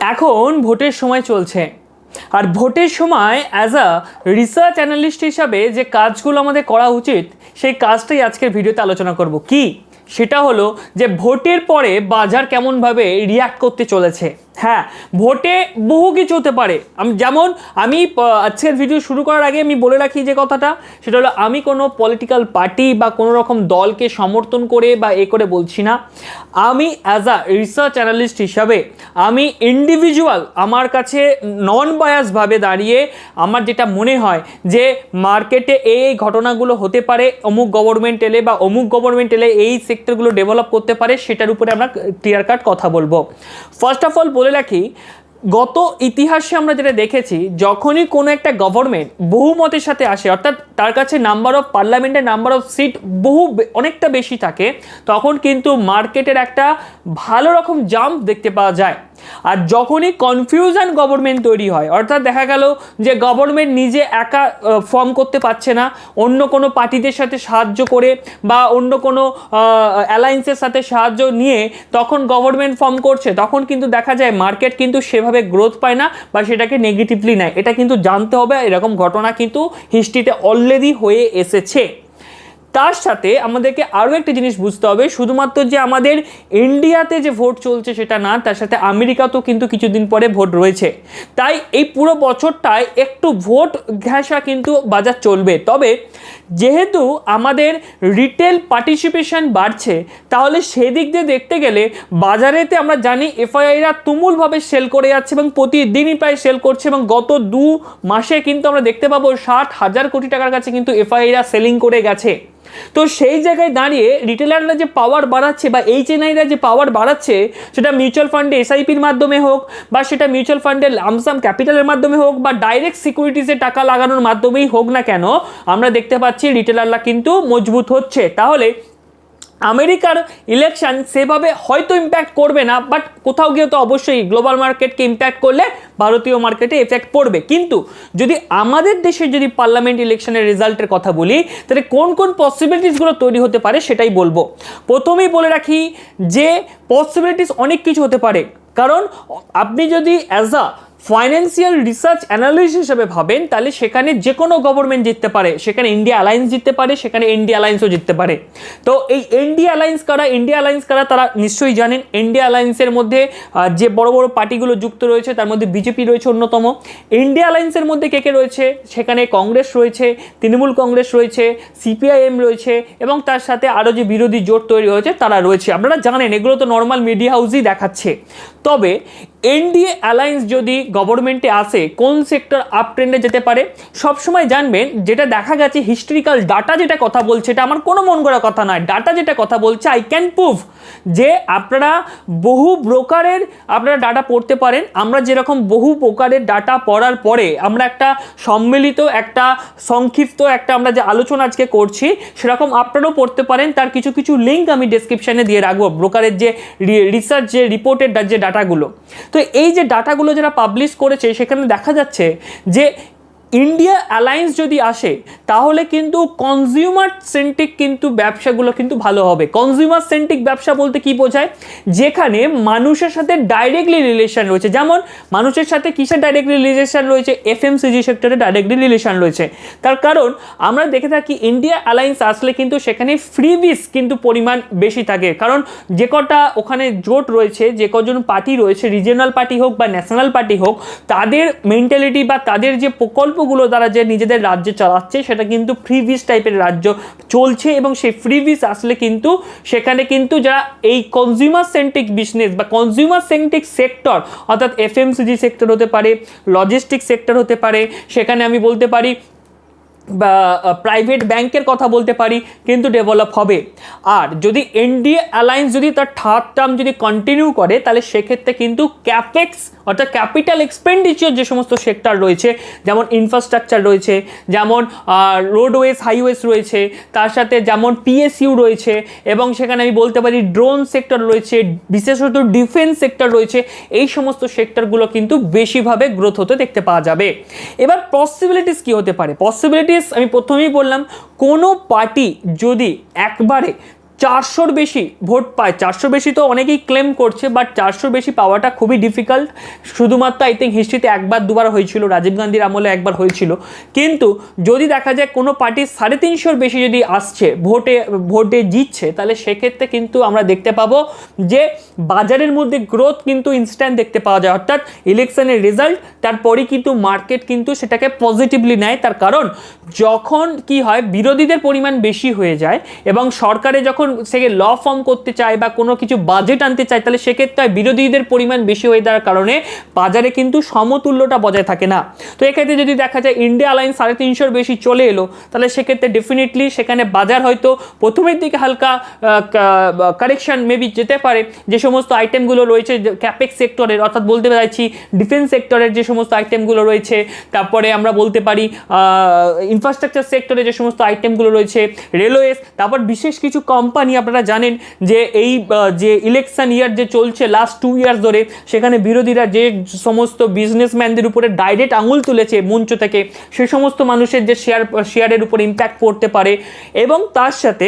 এখন ভোটের সময় চলছে। আর ভোটের সময় অ্যাজ আ রিসার্চ অ্যানালিস্ট হিসাবে যে কাজগুলো আমাদের করা উচিত, সেই কাজটাই আজকের ভিডিওতে আলোচনা করব। কি? সেটা হলো যে ভোটের পরে বাজার কেমনভাবে রিয়াক্ট করতে চলেছে। হ্যাঁ ভোটে বহু কিছু হতে পারে। আমি যেমন আমি আজকের ভিডিও শুরু করার আগে আমি বলে রাখি যে কথাটা, সেটা হলো আমি কোনো পলিটিক্যাল পার্টি বা কোনো রকম দলকে সমর্থন করে বা এ করে বলছি না। আমি অ্যাজ আ রিসার্চ অ্যানালিস্ট হিসাবে, আমি ইন্ডিভিজুয়াল আমার কাছে নন বায়াসভাবে দাঁড়িয়ে আমার যেটা মনে হয় যে মার্কেটে এই এই ঘটনাগুলো হতে পারে, অমুক গভর্নমেন্ট এলে বা অমুক গভর্নমেন্ট এলে এই সেক্টরগুলো ডেভেলপ করতে পারে, সেটার উপরে আমরা ক্লিয়ার কাট কথা বলব। ফার্স্ট অফ অল বলে রাখি, গত ইতিহাসে আমরা যেটা দেখেছি, যখনই কোনো একটা গভর্নমেন্ট বহুমতের সাথে আসে, অর্থাৎ তার কাছে নাম্বার অফ পার্লামেন্টের নাম্বার অফ সিট বহু অনেকটা বেশি থাকে, তখন কিন্তু মার্কেটের একটা ভালো রকম জাম্প দেখতে পাওয়া যায়। আর যখনই কনফিউশন গভর্নমেন্ট তৈরি হয়, অর্থাৎ দেখা গেল যে গভর্নমেন্ট নিজে একা ফর্ম করতে পারছে না, অন্য কোনো পার্টিদের সাথে সাহায্য করে বা অন্য কোনো অ্যালায়েন্সের সাথে সাহায্য নিয়ে তখন গভর্নমেন্ট ফর্ম করছে, তখন কিন্তু দেখা যায় মার্কেট কিন্তু সেভাবে গ্রোথ পায় না বা সেটাকে নেগেটিভলি নেয়। এটা কিন্তু জানতে হবে, এরকম ঘটনা কিন্তু হিস্ট্রিতে অলরেডি হয়ে এসেছে। তার সাথে আমাদেরকে আরও একটা জিনিস বুঝতে হবে, শুধুমাত্র যে আমাদের ইন্ডিয়াতে যে ভোট চলছে সেটা না, তার সাথে আমেরিকাতেও কিন্তু কিছুদিন পরে ভোট রয়েছে। তাই এই পুরো বছরটায় একটু ভোট ঘেঁষা কিন্তু বাজার চলবে। তবে যেহেতু আমাদের রিটেল পার্টিসিপেশন বাড়ছে, তাহলে সেদিক দিয়ে দেখতে গেলে বাজারেতে আমরা জানি এফআইআইরা তুমুলভাবে সেল করে যাচ্ছে এবং প্রতিদিনই প্রায় সেল করছে এবং গত দু মাসে কিন্তু আমরা দেখতে পাবো ষাট হাজার কোটি টাকার কাছে কিন্তু এফআইআইরা সেলিং করে গেছে। তো সেই জায়গায় দাঁড়িয়ে রিটেলাররা যে পাওয়ার বাড়াচ্ছে বা এইচএনআইরা যে পাওয়ার বাড়াচ্ছে, সেটা মিউচুয়াল ফান্ডে এসআইপির মাধ্যমে হোক বা সেটা মিউচুয়াল ফান্ডের লামসাম ক্যাপিটালের মাধ্যমে হোক বা ডাইরেক্ট সিকিউরিটিসে টাকা লাগানোর মাধ্যমেই হোক না কেন, আমরা দেখতে পাচ্ছি রিটেলাররা কিন্তু মজবুত হচ্ছে। তাহলে আমেরিকার ইলেকশন সেভাবে হয়তো ইম্প্যাক্ট করবে না বাট কোথাও গিয়ে তো অবশ্যই গ্লোবাল মার্কেটকে ইম্প্যাক্ট করলে ভারতীয় মার্কেটে এফেক্ট পড়বে। কিন্তু যদি আমাদের দেশের যদি পার্লামেন্ট ইলেকশনের রেজাল্টের কথা বলি, তাহলে কোন কোন পসিবিলিটিসগুলো তৈরি হতে পারে সেটাই বলব। প্রথমেই বলে রাখি যে পসিবিলিটিস অনেক কিছু হতে পারে। কারণ আপনি যদি as a financial research analyst হিসেবে ভাবেন, তাহলে সেখানে যে কোনো গভর্নমেন্ট জিততে পারে। সেখানে ইন্ডিয়া অ্যালায়েন্স জিততে পারে, সেখানে ইন্ডিয়া অ্যালায়েন্সও জিততে পারে। তো এই ইন্ডিয়া অ্যালায়েন্স কারা ইন্ডিয়া অ্যালায়েন্স কারা, তারা নিশ্চয়ই জানেন ইন্ডিয়া অ্যালায়েন্সের মধ্যে যে বড় বড় পার্টিগুলো যুক্ত রয়েছে, তার মধ্যে বিজেপি রয়েছে অন্যতম। ইন্ডিয়া অ্যালায়েন্সের মধ্যে কে কে রয়েছে? সেখানে কংগ্রেস রয়েছে, তৃণমূল কংগ্রেস রয়েছে সিপিআইএম রয়েছে, এবং তার সাথে আরও যে বিরোধী জোট তৈরি হয়েছে, তারা রয়েছে। আপনারা জানেন, এগুলো তো নর্মাল মিডিয়া হাউসই দেখাচ্ছে। তবে এনডিএ অ্যালায়েন্স যদি গভর্নমেন্টে আসে, কোন সেক্টর আপ ট্রেন্ডে যেতে পারে? সবসময় জানবেন, যেটা দেখা গেছে হিস্ট্রিক্যাল ডাটা যেটা কথা বলছে, এটা আমার কোনো মন করা কথা নয়। ডাটা যেটা কথা বলছে আই ক্যান প্রুভ যে আপনারা বহু ব্রোকারের আপনারা ডাটা পড়তে পারেন। আমরা যেরকম বহু ব্রোকারের ডাটা পড়ার পরে আমরা একটা সম্মিলিত, একটা সংক্ষিপ্ত, একটা আমরা যে আলোচনা আজকে করছি, সেরকম আপনারাও পড়তে পারেন। তার কিছু কিছু লিঙ্ক আমি ডেসক্রিপশানে দিয়ে রাখব। ব্রোকারের যে রিসার্চ যে রিপোর্টের যে ডাটাগুলো তো এই যে ডাটাগুলো যারা পাবলিশ করেছে সেখানে দেখা যাচ্ছে যে ইন্ডিয়া অ্যালায়েন্স যদি আসে, তাহলে কিন্তু কনজিউমার সেন্ট্রিক কিন্তু ব্যবসাগুলো কিন্তু ভালো হবে। কনজিউমার সেন্ট্রিক ব্যবসা বলতে কি বোঝায়? যেখানে মানুষের সাথে ডাইরেক্টলি রিলেশন রয়েছে। যেমন, মানুষের সাথে কিসের ডাইরেক্টলি রিলেশন রয়েছে? এফএমসিজি সেক্টরে ডাইরেক্টলি রিলেশন রয়েছে। তার কারণ, আমরা দেখে থাকি ইন্ডিয়া অ্যালায়েন্স আসলে কিন্তু সেখানে ফ্রিবিস কিন্তু পরিমাণ বেশি থাকে। কারণ, যে কটা ওখানে জোট রয়েছে, যে কজন পার্টি রয়েছে রিজিয়নাল পার্টি হোক বা ন্যাশনাল পার্টি হোক, তাদের মেন্টালিটি বা তাদের যে প্রকল্পগুলো তারা যে নিজেদের রাজ্যে চালাচ্ছে, সেটা কিন্তু ফ্রিভিস টাইপের রাজ্য চলছে এবং সেই ফ্রিভিস আসলে কিন্তু সেখানে কিন্তু যারা এই কনজিউমার সেন্ট্রিক বিজনেস বা কনজিউমার সেন্ট্রিক সেক্টর অর্থাৎ এফএমসিজি সেক্টর হতে পারে লজিস্টিক সেক্টর হতে পারে, সেখানে আমি বলতে পারি প্রাইভেট ব্যাংকের কথা বলতে পারি, কিন্তু ডেভেলপ হবে। আর যদি এনডিএ অ্যালায়েন্স যদি তার থার্ড টার্ম যদি কন্টিনিউ করে, তাহলে সেক্ষেত্রে কিন্তু ক্যাপেক্স অর্থাৎ ক্যাপিটাল এক্সপেন্ডিচার যে সমস্ত সেক্টর রয়েছে, যেমন ইনফ্রাস্ট্রাকচার রয়েছে, যেমন রোডওয়েজ হাইওয়েজ রয়েছে, তার সাথে যেমন পিএসইউ রয়েছে, এবং সেখানে আমি বলতে পারি ড্রোন সেক্টর রয়েছে, বিশেষত ডিফেন্স সেক্টর রয়েছে, এই সমস্ত সেক্টরগুলো কিন্তু বেশিভাবে গ্রোথ হতে দেখতে পাওয়া যাবে। এবার পসিবিলিটিস কি হতে পারে? পসিবিলিটিস আমি প্রথমেই বললাম কোনো পার্টি যদি একবারে চারশোর বেশি ভোট পায়। চারশো বেশি তো অনেকেই ক্লেম করছে বাট চারশো বেশি পাওয়াটা খুবই ডিফিকাল্ট শুধুমাত্র আই থিঙ্ক হিস্ট্রিতে একবার, দুবার হয়েছিল, রাজীব গান্ধীর আমলে একবার হয়েছিল। কিন্তু যদি দেখা যায় কোনো পার্টি সাড়ে তিনশোর বেশি যদি আসছে, ভোটে ভোটে জিতছে, তাহলে সেক্ষেত্রে কিন্তু আমরা দেখতে পাবো যে বাজারের মধ্যে গ্রোথ কিন্তু ইনস্ট্যান্ট দেখতে পাওয়া যায়। অর্থাৎ ইলেকশনের রেজাল্ট তারপরেই কিন্তু মার্কেট কিন্তু সেটাকে পজিটিভলি নেয়। তার কারণ, যখন কি হয়, বিরোধীদের পরিমাণ বেশি হয়ে যায় এবং সরকারে যখন সে ল ফর্ম করতে চায় বা কোনো কিছু বাজেট আনতে চায়, তাহলে সেক্ষেত্রে বিরোধীদের পরিমাণ বেশি হয়ে যাওয়ার কারণে বাজারে কিন্তু সমতুল্যটা বজায় থাকে না। তো এক্ষেত্রে যদি দেখা যায় ইন্ডিয়া লাইন সাড়ে তিনশোর বেশি চলে এলো, তাহলে সেক্ষেত্রে ডেফিনেটলি সেখানে বাজার হয়তো প্রথমের দিকে হালকা কারেকশন মেবি যেতে পারে। যে সমস্ত আইটেমগুলো রয়েছে ক্যাপেক্স সেক্টরের অর্থাৎ বলতে চাইছি ডিফেন্স সেক্টরের যে সমস্ত আইটেমগুলো রয়েছে, তারপরে আমরা বলতে পারি ইনফ্রাস্ট্রাকচার সেক্টরে যে সমস্ত আইটেমগুলো রয়েছে রেলওয়েজ তারপর বিশেষ কিছু কোম্পানি আপনারা জানেন যে এই যে ইলেকশন ইয়ার যে চলছে লাস্ট টু ইয়ার্স ধরে, সেখানে বিরোধীরা যে সমস্ত বিজনেসম্যানদের উপরে ডাইরেক্ট আঙুল তুলেছে মঞ্চ থেকে, সে সমস্ত মানুষের যে শেয়ার শেয়ারের উপর ইম্প্যাক্ট পড়তে পারে এবং তার সাথে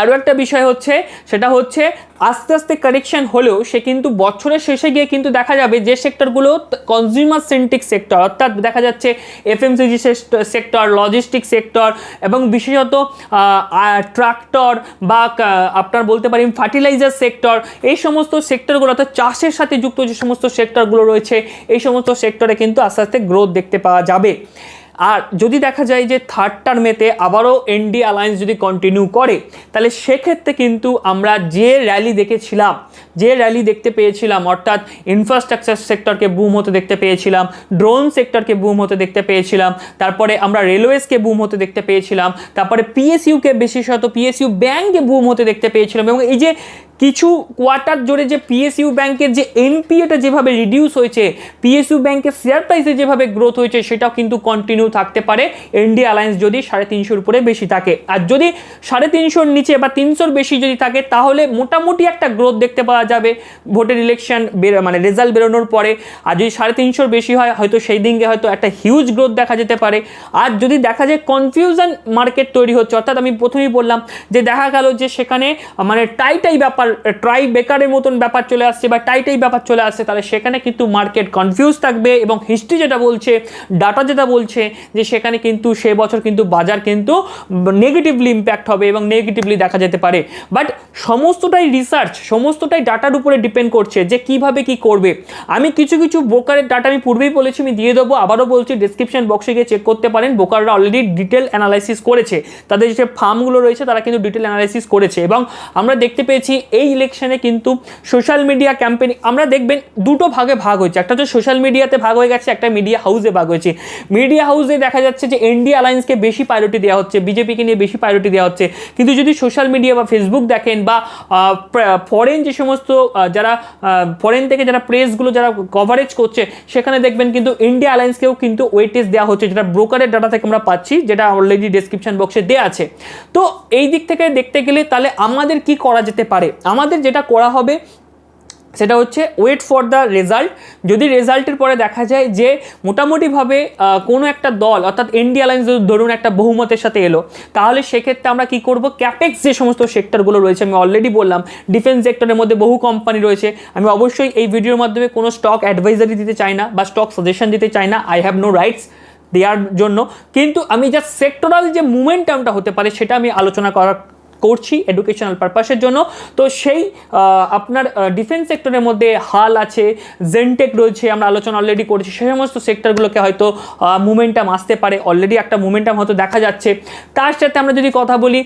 আরও একটা বিষয় হচ্ছে, সেটা হচ্ছে আস্তে আস্তে কারেকশন হলেও সে কিন্তু বছরের শেষে গিয়ে কিন্তু দেখা যাবে যে সেক্টরগুলো কনজিউমার সেন্ট্রিক সেক্টর অর্থাৎ দেখা যাচ্ছে এফএমসিজি সেক্টর লজিস্টিক সেক্টর এবং বিশেষত ট্রাক্টর বা আপনার বলতে পারি ফার্টিলাইজার সেক্টর এই সমস্ত সেক্টরগুলো অর্থাৎ চাষের সাথে যুক্ত যে সমস্ত সেক্টরগুলো রয়েছে, এই সমস্ত সেক্টরে কিন্তু আস্তে আস্তে গ্রোথ দেখতে পাওয়া যাবে। আর যদি দেখা যায় যে থার্ড টার্মেতে আবারও এনডি অ্যালায়েন্স যদি কন্টিনিউ করে, তাহলে সেক্ষেত্রে কিন্তু আমরা যে র্যালি দেখেছিলাম, যে র্যালি দেখতে পেয়েছিলাম, অর্থাৎ ইনফ্রাস্ট্রাকচার সেক্টরকে বুম হতে দেখতে পেয়েছিলাম ড্রোন সেক্টরকে বুম হতে দেখতে পেয়েছিলাম, তারপরে আমরা রেলওয়েজকে বুম হতে দেখতে পেয়েছিলাম, তারপরে পিএসইউকে বিশেষত পিএসইউ ব্যাংকে বুম হতে দেখতে পেয়েছিলাম, এবং এই যে কিছু কোয়ার্টার জোরে যে পিএসইউ ব্যাংকের যে এনপিএটা যেভাবে রিডিউস হয়েছে পিএসইউ ব্যাংকের শেয়ার প্রাইসে যেভাবে গ্রোথ হয়েছে, সেটাও কিন্তু কন্টিনিউ থাকতে পারে। এনডি অ্যালায়েন্স যদি সাড়ে তিনশোর উপরে বেশি থাকে। আর যদি সাড়ে তিনশোর নিচে বা তিনশোর বেশি যদি থাকে, তাহলে মোটামুটি একটা গ্রোথ দেখতে পাওয়া যাবে ভোটের ইলেকশন মানে রেজাল্ট বেরোনোর পরে। আর যদি সাড়ে তিনশোর বেশি হয়, হয়তো সেই দিনকে হয়তো একটা হিউজ গ্রোথ দেখা যেতে পারে। আর যদি দেখা যায় কনফিউশন মার্কেট তৈরি হচ্ছে, অর্থাৎ আমি প্রথমেই বললাম যে দেখা গেল যে সেখানে মানে টাই টাই ব্যাপার ট্রাই বেকারের মতন ব্যাপার চলে আসছে বা টাই টাই ব্যাপার চলে আসছে, তাহলে সেখানে কিন্তু মার্কেট কনফিউজ থাকবে এবং হিস্ট্রি যেটা বলছে ডাটা যেটা বলছে, যে সেখানে কিন্তু সে বছর কিন্তু বাজার কিন্তু নেগেটিভলি ইম্প্যাক্ট হবে এবং নেগেটিভলি দেখা যেতে পারে। বাট সমস্তটাই রিসার্চ সমস্তটাই ডাটার উপরে ডিপেন্ড করছে যে কীভাবে কি করবে। আমি কিছু কিছু বোকারের ডাটা আমি পূর্বেই বলেছি, আমি দিয়ে দেবো, আবারও বলছি ডিসক্রিপশন বক্সে গিয়ে চেক করতে পারেন। বোকাররা অলরেডি ডিটেল অ্যানালাইসিস করেছে। তাদের যে ফার্মগুলো রয়েছে, তারা কিন্তু ডিটেল অ্যানালাইসিস করেছে। এবং আমরা দেখতে পেয়েছি এই ইলেকশনে কিন্তু সোশ্যাল মিডিয়া ক্যাম্পেইন আমরা দেখবেন দুটো ভাগে ভাগ হয়েছে। একটা হচ্ছে সোশ্যাল মিডিয়াতে ভাগ হয়ে গেছে, একটা মিডিয়া হাউসে ভাগ হয়েছে। মিডিয়া হাউসে দেখা যাচ্ছে যে এনডি অ্যালায়েন্সকে বেশি প্রায়োরিটি দেওয়া হচ্ছে বিজেপিকে নিয়ে বেশি প্রায়োরিটি দেওয়া হচ্ছে। কিন্তু যদি সোশ্যাল মিডিয়া বা ফেসবুক দেখেন বা ফরেন যে সমস্ত যারা ফরেন থেকে যারা প্রেসগুলো যারা কভারেজ করছে, সেখানে দেখবেন কিন্তু ইন্ডিয়া অ্যালায়েন্সকেও কিন্তু ওয়েটেজ দেওয়া হচ্ছে, যেটা ব্রোকারের ডাটা থেকে আমরা পাচ্ছি, যেটা অলরেডি ডেসক্রিপশন বক্সে দেওয়া আছে। তো এই দিক থেকে দেখতে গেলে তাহলে আমাদের কি করা যেতে পারে? আমাদের যেটা করা হবে, সেটা হচ্ছে ওয়েট ফর দ্য রেজাল্ট যদি রেজাল্টের পরে দেখা যায় যে মোটামুটিভাবে কোনো একটা দল, অর্থাৎ ইন্ডিয়া লাইন্স ধরুন একটা বহুমতের সাথে এলো, তাহলে সেক্ষেত্রে আমরা কি করব? ক্যাপেক্স যে সমস্ত সেক্টরগুলো রয়েছে, আমি অলরেডি বললাম ডিফেন্স সেক্টরের মধ্যে বহু কোম্পানি রয়েছে। আমি অবশ্যই এই ভিডিওর মাধ্যমে কোনো স্টক অ্যাডভাইজারি দিতে চাই না, বা স্টক সাজেশন দিতে চাই না আই হ্যাভ নো রাইটস দেওয়ার জন্য। কিন্তু আমি জাস্ট সেক্টরাল যে মুমেন্টামটা হতে পারে, সেটা আমি আলোচনা করার করছি এডুকেশনাল পারপাসের জন্য। তো সেই আপনার ডিফেন্স সেক্টরের মধ্যে হাল আছে জেনটেক রয়েছে, আমরা আলোচনা অলরেডি করেছি সেই সমস্ত সেক্টরগুলোকে হয়তো মুমেন্টাম আসতে পারে অলরেডি একটা মুমেন্টাম হয়তো দেখা যাচ্ছে। তার সাথে আমরা যদি কথা বলি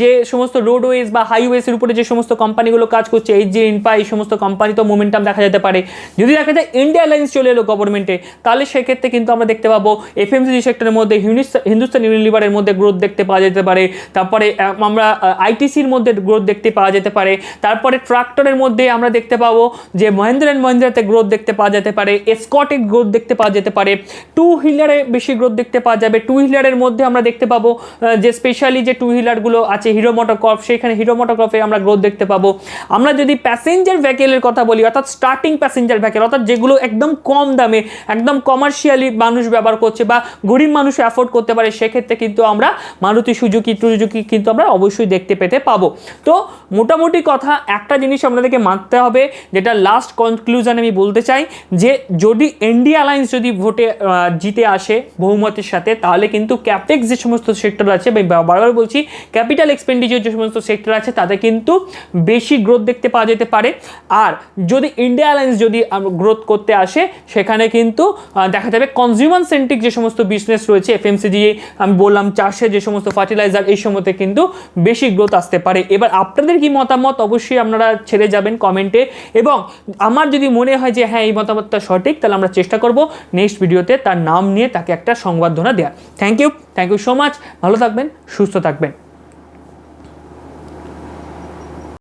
যে সমস্ত রোডওয়েজ বা হাইওয়েসের উপরে যে সমস্ত কোম্পানিগুলো কাজ করছে এই যে ইনপা এই সমস্ত কোম্পানি তো মুমেন্টাম দেখা যেতে পারে। যদি দেখা যায় ইন্ডিয়া লাইন্স চলে এলো গভর্নমেন্টে তাহলে সেক্ষেত্রে কিন্তু আমরা দেখতে পাবো এফএমসিজি সেক্টরের মধ্যে হিন্দুস্তান ইউনিলিভারের মধ্যে গ্রোথ দেখতে পাওয়া যেতে পারে। তারপরে আমরা আইটিসির মধ্যে গ্রোথ দেখতে পাওয়া যেতে পারে। তারপরে ট্রাক্টরের মধ্যে আমরা দেখতে পাবো যে মহেন্দ্র অ্যান্ড মহেন্দ্রাতে গ্রোথ দেখতে পাওয়া যেতে পারে এসকটে গ্রোথ দেখতে পাওয়া যেতে পারে টু হুইলারে বেশি গ্রোথ দেখতে পাওয়া যাবে। টু হুইলারের মধ্যে আমরা দেখতে পাবো যে স্পেশালি যে টু হুইলারগুলো আছে হিরো মোটরকর্প সেখানে হিরো মোটরকর্পে আমরা গ্রোথ দেখতে পাবো। আমরা যদি প্যাসেঞ্জার ভ্যাকেলের কথা বলি, অর্থাৎ স্টার্টিং প্যাসেঞ্জার ভ্যাকেল অর্থাৎ যেগুলো একদম কম দামে, একদম কমার্শিয়ালি মানুষ ব্যবহার করছে বা গরিব মানুষ অ্যাফোর্ড করতে পারে, সেক্ষেত্রে কিন্তু আমরা মারুতি সুজুকি, টুজুকি কিন্তু আমরা অবশ্যই অবশ্যই দেখতে পেতে পাবো। তো মোটামুটি কথা, একটা জিনিস আপনাদেরকে মানতে হবে, যেটা লাস্ট কনক্লুশন আমি বলতে চাই, যে যদি এনডি অ্যালায়েন্স যদি ভোটে জিতে আসে বহুমতের সাথে, তাহলে কিন্তু ক্যাপেক্স যে সমস্ত সেক্টর আছে বারবার বলছি ক্যাপিটাল এক্সপেন্ডিচার যে সমস্ত সেক্টর আছে, তাতে কিন্তু বেশি গ্রোথ দেখতে পাওয়া যেতে পারে। আর যদি ইন্ডিয়া অ্যালায়েন্স যদি গ্রোথ করতে আসে, সেখানে কিন্তু দেখা যাবে কনজিউমার সেন্ট্রিক যে সমস্ত বিজনেস রয়েছে এফএমসিজি আমি বললাম চাষের যে সমস্ত ফার্টিলাইজার এই সময়তে কিন্তু বেশি গ্রোথ আসতে পারে। এবার আপনাদের কি মতামত? অবশ্যই আপনারা ছেড়ে যাবেন কমেন্টে এবং আমার যদি মনে হয় যে হ্যাঁ এই মতামতটা সঠিক, তাহলে আমরা চেষ্টা করব নেক্সট ভিডিওতে তার নাম নিয়ে তাকে একটা সংবর্ধনা দেওয়ার। Thank you thank you so much ভালো থাকবেন, সুস্থ থাকবেন।